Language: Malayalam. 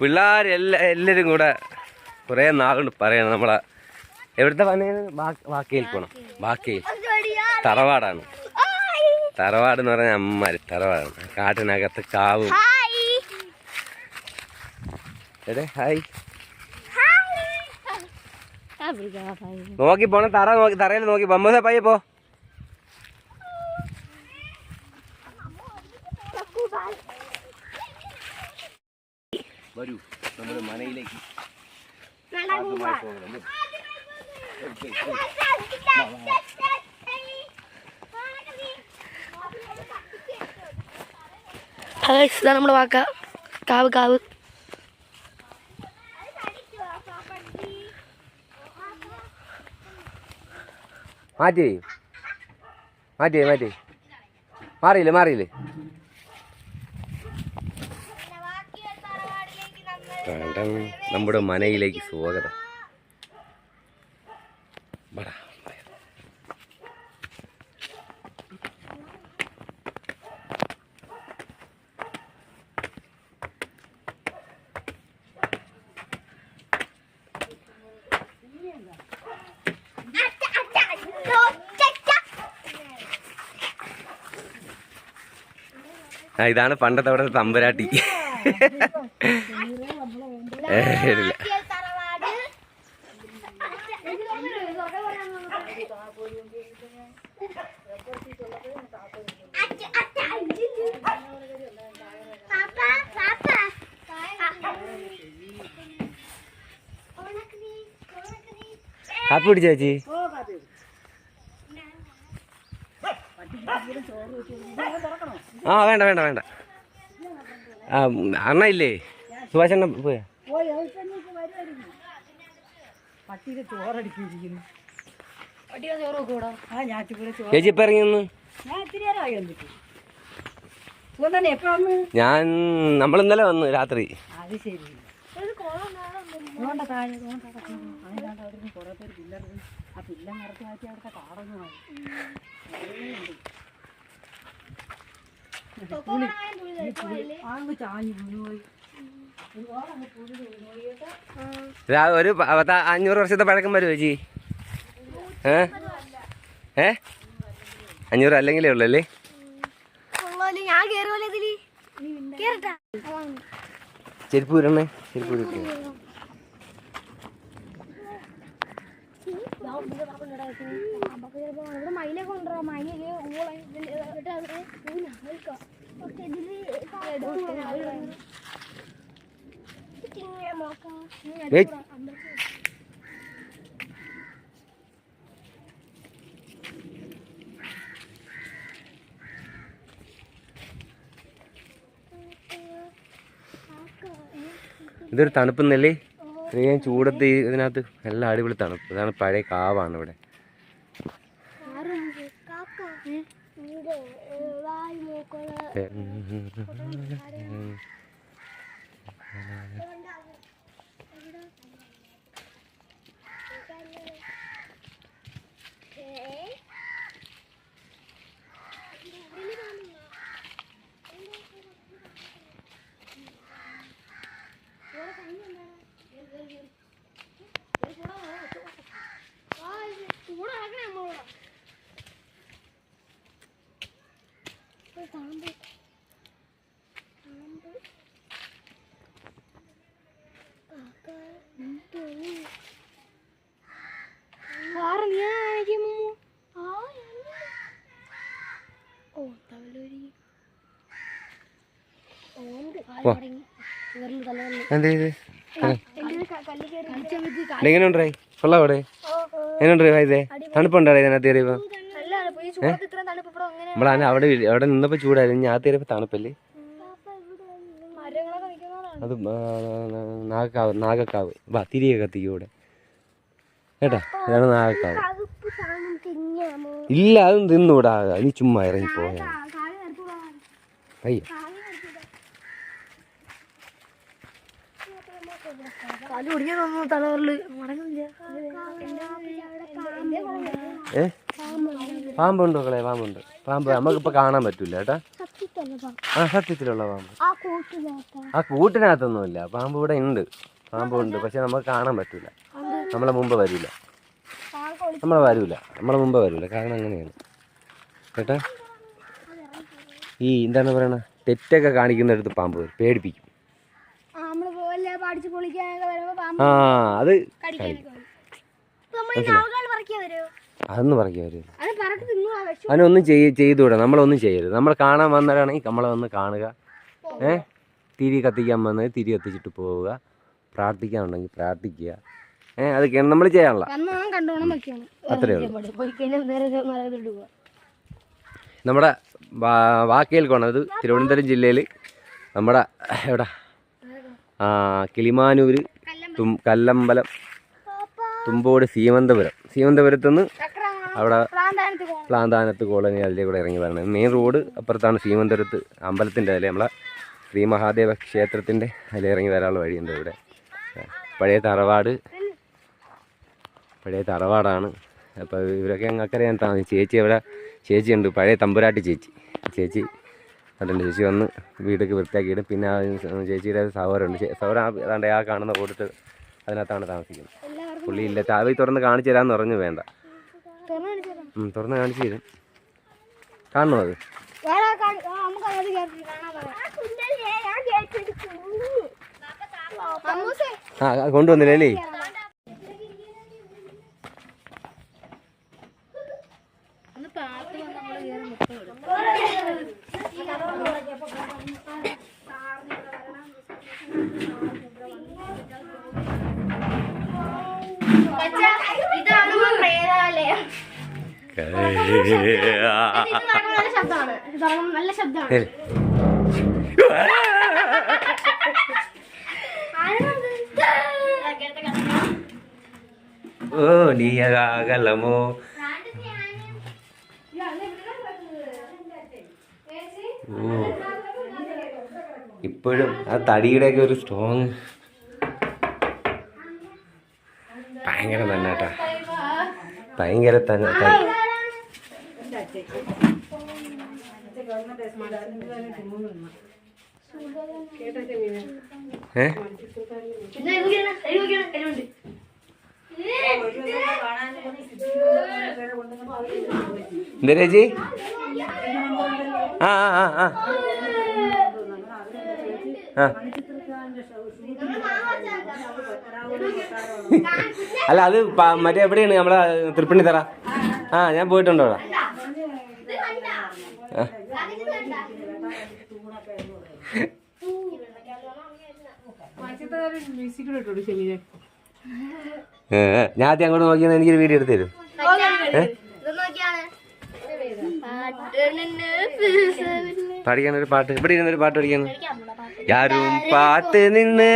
പിള്ളേർ എല്ലാ എല്ലാവരും കൂടെ കുറേ നാളുകൊണ്ട് പറയണം നമ്മളെ. എവിടുത്തെ പറഞ്ഞാൽ വാക്കയിൽ പോകണം വാക്കയിൽ തറവാടാണ്. തറവാട് എന്ന് പറഞ്ഞാൽ അമ്മമാര് തറവാടാണ്. കാട്ടിനകത്ത് കാവും. എടേ ഹായ്. നോക്കി പോണ. തറ നോക്കി തറയിൽ നോക്കി ബമ്മസ പയ്യെ പോ. വരൂ. നമ്മുടെ മനയിലേക്ക്. ഇതാണ് നമ്മുടെ വാക്ക. കാവ് കാവ്. മാറ്റി മാറ്റി മാറ്റി മാറിയില്ലേ മാറിയില്ലേ? നമ്മുടെ മനയിലേക്ക് സ്വാഗതം ബടാ. ഇതാണ് പണ്ടത്തെ അവിടെ തമ്പുരാട്ടി ഇല്ല. കാപ്പി പിടിച്ച ചേച്ചി? ആ വേണ്ട വേണ്ട വേണ്ട. ആ അണ്ണ ഇല്ലേ? സുഭാഷ് അണ്ണ പോയാ? പട്ടിയുടെ ചോറടിക്കിരിക്കുന്നു പട്ടിയുടെ ചോറ് കൂടാ ആ ഞാറ്റിക്കൂടെ ചോറ്. ചേച്ചി ഇപ്പം ഞാൻ ഇത്തിരി നേരമായി വന്നിട്ട്. സുഖം തന്നെ എപ്പോ വന്ന്? ഞാൻ നമ്മൾ ഇന്നലെ വന്നു രാത്രി. അത് ശരി. താഴെ അവിടെ കുറേ പേര് ആ പില്ല നിറച്ച് മാറ്റി അവിടുത്തെ കാടൊന്നും ആയി അങ്ങ് ചാഞ്ഞു വീണുപോയി. ഒരു പത്ത് അഞ്ഞൂറ് വർഷത്തെ പഴക്കം വരുമോ ചേച്ചി ഏ ഏ അഞ്ഞൂറ് അല്ലെങ്കിലേ ഉള്ളൂ അല്ലേ ഞാൻ കേറുമല്ലോ ഇതിൽ കേറട്ടാ ചെരുപ്പ് വരണേ ചെരുപ്പ് വരട്ടെ ഏയ്. ഇതൊരു തണുപ്പെന്നല്ലേ ഇത്രയും ചൂടത്ത് ഇതിനകത്ത് നല്ല അടിപൊളി തണുപ്പ് ഇതാണ് പഴയ കാവാണ് ഇവിടെ പോ. എന്താ ഇത് എങ്ങനെ ഉണ്ടായി കൊള്ളാം അവിടെ എങ്ങനെയുണ്ടായി ഇതേ തണുപ്പുണ്ടോ ഇതിനകത്ത് കയറിയപ്പോ? നമ്മളാണ് അവിടെ അവിടെ നിന്നപ്പോ ചൂടായിരുന്നു. ഞാൻ കയറിയപ്പോ തണുപ്പല്ലേ? അത് നാഗക്കാവ് നാഗക്കാവ്. വാ തിരികെ കത്തിക്കും ഇവിടെ. കേട്ടാ? ഇതാണ് നാഗക്കാവ്. ഇല്ല അതും തിന്നൂടാ. നീ ചുമ്മാ ഇറങ്ങി അയ്യോ. അയ്യ ഏ? പാമ്പുണ്ട് മക്കളെ പാമ്പുണ്ട്. പാമ്പ് നമുക്കിപ്പോ കാണാൻ പറ്റൂല കേട്ടാ? ആ സത്യത്തിലുള്ള പാമ്പ്. ആ കൂട്ടിനകത്തൊന്നും ആ കൂട്ടിനകത്തൊന്നുമില്ല. പാമ്പ് ഇവിടെ ഉണ്ട്. പാമ്പ് ഉണ്ട് പക്ഷെ നമുക്ക് കാണാൻ പറ്റൂല. നമ്മളെ മുമ്പ് വരില്ല നമ്മളെ വരൂല. നമ്മളെ മുമ്പ് വരൂല. കാരണം അങ്ങനെയാണ്. കേട്ടാ? ഈ എന്താണ് പറയണ? തെറ്റൊക്കെ കാണിക്കുന്നിടത്ത് പാമ്പ് പേടിപ്പിക്കും. ആ അത് അതൊന്നും പറയാൻ വരും. അത് അതിനൊന്നും ചെയ് ചെയ്തുകൂടാ. നമ്മളൊന്നും ചെയ്യരുത്. നമ്മൾ കാണാൻ വന്നവരാണെങ്കിൽ നമ്മളെ വന്ന് കാണുക. ഏ? തിരി കത്തിക്കാൻ വന്നത് തിരി കത്തിച്ചിട്ട് പോവുക. പ്രാർത്ഥിക്കാനുണ്ടെങ്കിൽ പ്രാർത്ഥിക്കുക. ഏ അതൊക്കെയാണ് നമ്മൾ ചെയ്യാനുള്ള. അത്രേ ഉള്ളൂ. നമ്മുടെ വാക്കേൽ വാക്കയിൽ കോണത് തിരുവനന്തപുരം ജില്ലയിൽ നമ്മുടെ എവിടെ? ആ കിളിമാനൂര് തും കല്ലമ്പലം തുമ്പോട് സീമന്തപുരം. സീമന്തപുരത്തുനിന്ന് അവിടെ പ്രാന്താനത്ത് പോകണം പ്ലാന്താനത്ത് കോളനി അതിലേ കൂടെ ഇറങ്ങി വരണം. മെയിൻ റോഡ് അപ്പുറത്താണ് സീമന്തപുരത്ത് അമ്പലത്തിന്റെ അതിലെ നമ്മളെ ശ്രീ മഹാദേവ ക്ഷേത്രത്തിന്റെ അതിലെ ഇറങ്ങി വരാനുള്ള വഴിയുണ്ട് ഇവിടെ. പഴയ തറവാട്. പഴയ തറവാടാണ്. അപ്പോൾ ഇവരൊക്കെ അങ്ങ് താമസിച്ചു താമസം ചേച്ചി അവിടെ ചേച്ചിയുണ്ട് പഴയ തമ്പുരാട്ടി ചേച്ചി. ചേച്ചി അതുണ്ട് ചേച്ചി വന്ന് വീടൊക്കെ വൃത്തിയാക്കിയിടും പിന്നെ ആ ചേച്ചിയുടെ സഹോദരമുണ്ട് സഹോദരൻ ആ ഏതാണ്ട് ആ കാണുന്ന കൊടുത്ത് അതിനകത്താണ് താമസിക്കുന്നത്. പുള്ളി ഇല്ല. ചാവി തുറന്ന് കാണിച്ചു തരാമെന്ന് പറഞ്ഞു വേണ്ട. തുറന്നു കാണിച്ചു തരും. കാണണോ അത്? ആ, നമുക്ക് അതായത് കേട്ടിട്ട് കാണാൻ പറയാം അമ്മൂസേ ആ ആ, കൊണ്ടുവന്നില്ലേ അല്ലേ ഒന്ന് പാത്ത് നമ്മൾ കയറി ഇതാണ് പ്രേതാലയം. നല്ല ശബ്ദമാണ്. നല്ല ശബ്ദമാണ്. ഓ നീയകാകലമോ? ഓ. ഇപ്പോഴും ആ തടിയുടെയൊക്കെ ഒരു സ്ട്രോങ് ഭയങ്കര തന്നെ കേട്ടാ ഭയങ്കര തന്നെ എന്താ ചേച്ചി ആ ആ ആ. ആ. അല്ല അത് മറ്റേ എവിടെയാണ്? നമ്മളെ തൃപ്പണിത്തറ. ആ ഞാൻ പോയിട്ടുണ്ടോ ഞാൻ ആദ്യം അങ്ങോട്ട് നോക്കിയാൽ എനിക്കൊരു വീഡിയോ എടുത്തു തരും. ഇതൊന്നൊക്കെയാണ് പഠിക്കാൻ ഒരു പാട്ട്. ഇവിടെ ഇരുന്നൊരു പാട്ട് പഠിക്കാൻ യാരും പാട്ട് നിന്ന്